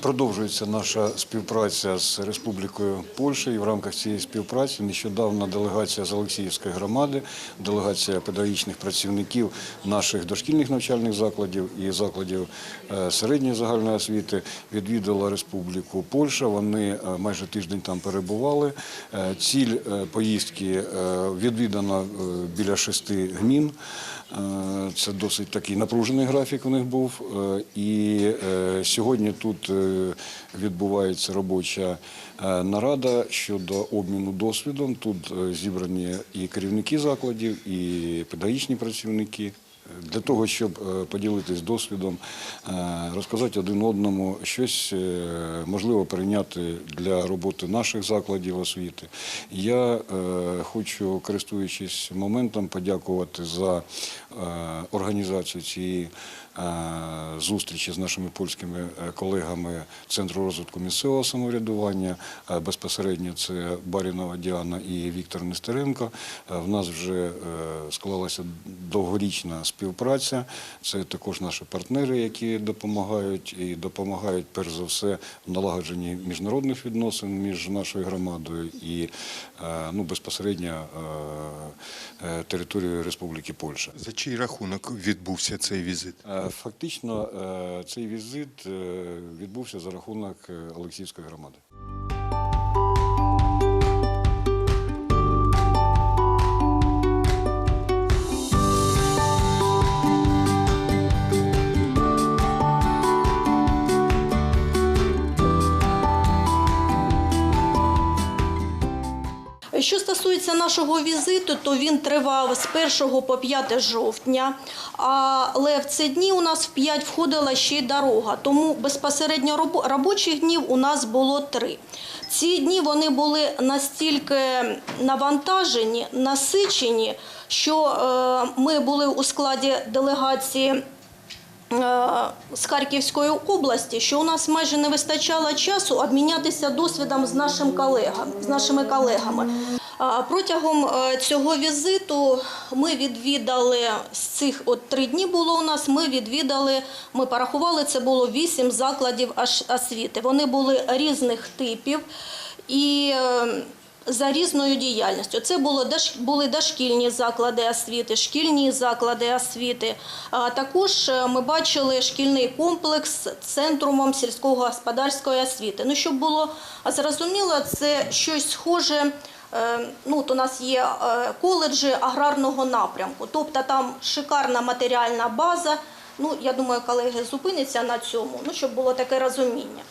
Продовжується наша співпраця з Республікою Польща і в рамках цієї співпраці нещодавно делегація з Олексіївської громади, делегація педагогічних працівників наших дошкільних навчальних закладів і закладів е, середньої загальної освіти відвідала Республіку Польща. Вони е, майже тиждень там перебували. Е, Ціль поїздки відвідано е, біля шести гмін. Це досить такий напружений графік у них був. І сьогодні тут відбувається робоча е, нарада щодо обміну досвідом. Тут е, зібрані і керівники закладів, і педагогічні працівники. Для того, щоб е, поділитись досвідом, е, розказати один одному щось е, можливо прийняти для роботи наших закладів освіти. Я хочу, користуючись моментом, подякувати за організацію цієї зустрічі з нашими польськими колегами Центру розвитку місцевого самоврядування. Безпосередньо це Барінова Діана і Віктор Нестеренко. В нас вже склалася довгорічна співпраця. Це також наші партнери, які допомагають і допомагають перш за все в налагодженні міжнародних відносин між нашою громадою і е, ну, безпосередньо е, е, територією Республіки Польща. За чий рахунок відбувся цей візит? Фактично, цей візит відбувся за рахунок Олексіївської громади. Що стосується нашого візиту, то він тривав з 1 по 5 жовтня, але в ці дні у нас в 5 входила ще й дорога, тому безпосередньо робочих днів у нас було три. Ці дні вони були настільки навантажені, насичені, що е, ми були у складі делегації з Харківської області, що у нас майже не вистачало часу обмінятися досвідом з нашим колегам, з нашими колегами. Протягом е, цього візиту ми відвідали з цих от три дні було у нас. Ми відвідали, ми порахували, це було вісім закладів освіти. Вони були різних типів і е, за різною діяльністю. Це було були дошкільні заклади освіти, шкільні заклади освіти. А також е, ми бачили шкільний комплекс центрумом сільськогосподарської освіти. Ну, щоб було зрозуміло, це щось схоже. е, Ну, от у нас є е, коледжі аграрного напрямку, тобто там шикарна матеріальна база. Ну, я думаю, колеги зупиняться на цьому, ну, щоб було таке розуміння.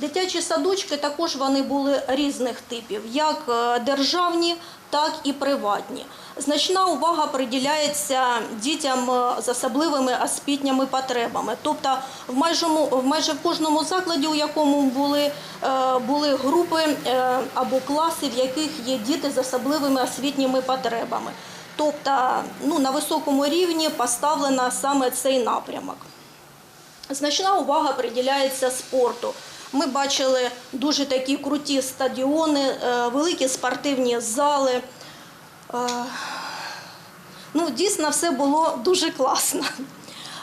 Дитячі садочки також вони були різних типів, як е, державні, так і приватні. Значна увага приділяється дітям е, з особливими освітніми потребами. Тобто, в майжому, в майже в кожному закладі, у якому були, е, були групи або класи, в яких є діти з особливими освітніми потребами. Тобто, ну, на високому рівні поставлено саме цей напрямок. Значна увага приділяється спорту. Ми бачили дуже такі круті стадіони, е, великі спортивні зали. Е, Ну, дійсно, все було дуже класно.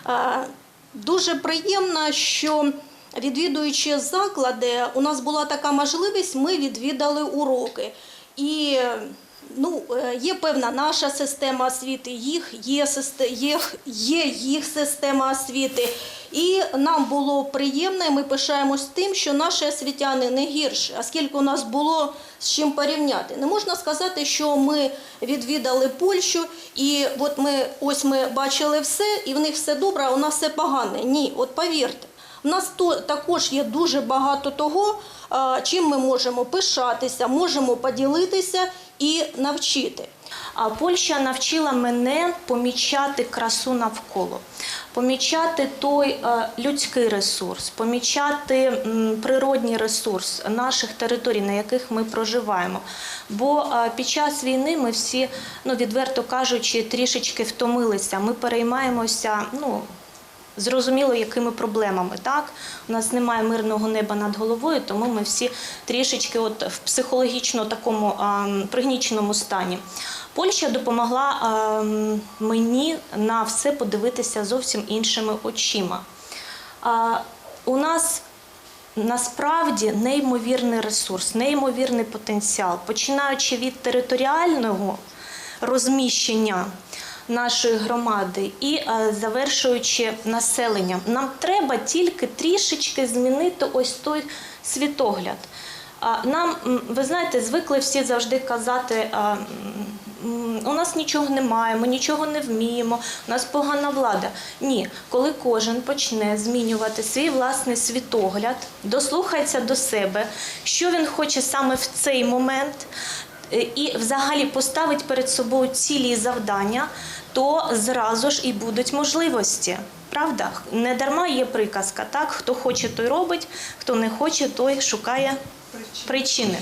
Е, Дуже приємно, що відвідуючи заклади, у нас була така можливість, ми відвідали уроки. І ну, е, є певна наша система освіти, їх є, їх, є їх система освіти. І нам було приємно, ми пишаємось тим, що наші освітяни не гірші, оскільки у нас було з чим порівняти. Не можна сказати, що ми відвідали Польщу, і от ми ось ми бачили все, і в них все добре, а у нас все погане. Ні, от повірте. У нас то, також є дуже багато того, чим ми можемо пишатися, можемо поділитися і навчити. А Польща навчила мене помічати красу навколо, помічати той е, людський ресурс, помічати природній ресурс наших територій, на яких ми проживаємо. Бо е, під час війни ми всі, ну відверто кажучи, трішечки втомилися. Ми переймаємося, ну. Зрозуміло, якими проблемами так у нас немає мирного неба над головою, тому ми всі трішечки, от в психологічно такому а, пригніченому стані. Польща допомогла а, мені на все подивитися зовсім іншими очима. А, у нас насправді неймовірний ресурс, неймовірний потенціал, починаючи від територіального розміщення нашої громади і е, завершуючи населенням. Нам треба тільки трішечки змінити ось той світогляд. Нам, ви знаєте, звикли всі завжди казати, у нас нічого немає, ми нічого не вміємо, у нас погана влада. Ні, коли кожен почне змінювати свій власний світогляд, дослухається до себе, що він хоче саме в цей момент, і взагалі поставить перед собою цілі і завдання, то зразу ж і будуть можливості. Правда? Не дарма є приказка, так? Хто хоче, той робить, хто не хоче, той шукає причини.